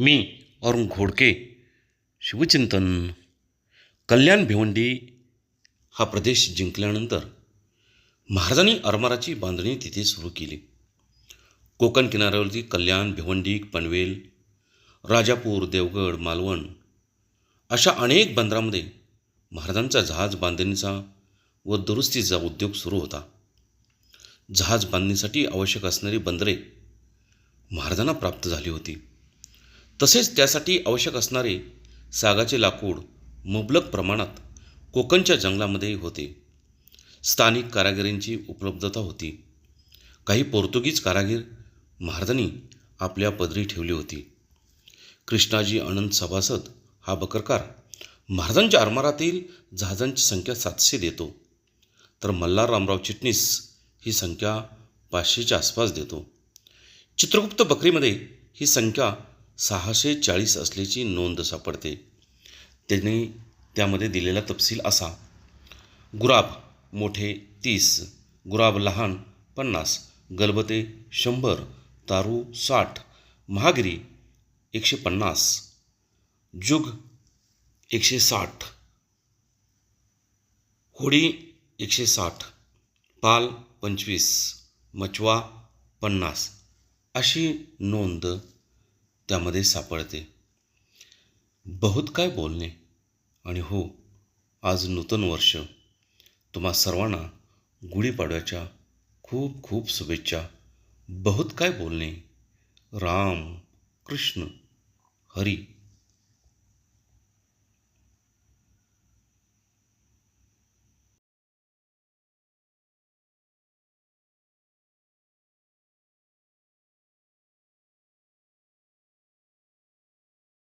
मी अरुण घोडके शिवचिंतन कल्याण भिवंडी हा प्रदेश जिंकल्यानंतर महाराजांनी आरमाराची बांधणी तिथे सुरू केली. कोकण किनाऱ्यावरती कल्याण भिवंडी पनवेल राजापूर देवगड मालवण अशा अनेक बंदरामध्ये महाराजांचा जहाज बांधणीचा व दुरुस्तीचा उद्योग सुरू होता. जहाज बांधणीसाठी आवश्यक असणारी बंदरे महाराजांना प्राप्त झाली होती. तसेच त्यासाठी आवश्यक असणारे सागाचे लाकूड मुबलक प्रमाणात कोकणच्या जंगलामध्ये होते. स्थानिक कारागिरींची उपलब्धता होती. काही पोर्तुगीज कारागीर महाराजांनी आपल्या पदरी ठेवली होती. कृष्णाजी अनंत सभासद हा बकरकार महाराजांच्या आरमारातील जहाजांची संख्या सातशे देतो. तर मल्हार रामराव चिटणीस ही संख्या पाचशेच्या आसपास देतो. चित्रगुप्त बकरीमध्ये ही संख्या सहाशे चाळीस असल्याची नोंद सापडते. त्यांनी त्यामध्ये दिलेला तपशील असा. गुराब मोठे तीस गुराब लहान पन्नास गलबते शंभर तारू साठ महागिरी एकशे पन्नास जुग एकशे साठ होडी एकशे साठ पाल पंचवीस मचवा पन्नास अशी नोंद त्यामध्ये सापडते. बहुत काय बोलणे? आणि हो आज नूतन वर्ष. तुम्हा सर्वांना गुढीपाडव्याच्या खूप खूप शुभेच्छा. बहुत काय बोलणे? राम कृष्ण हरी.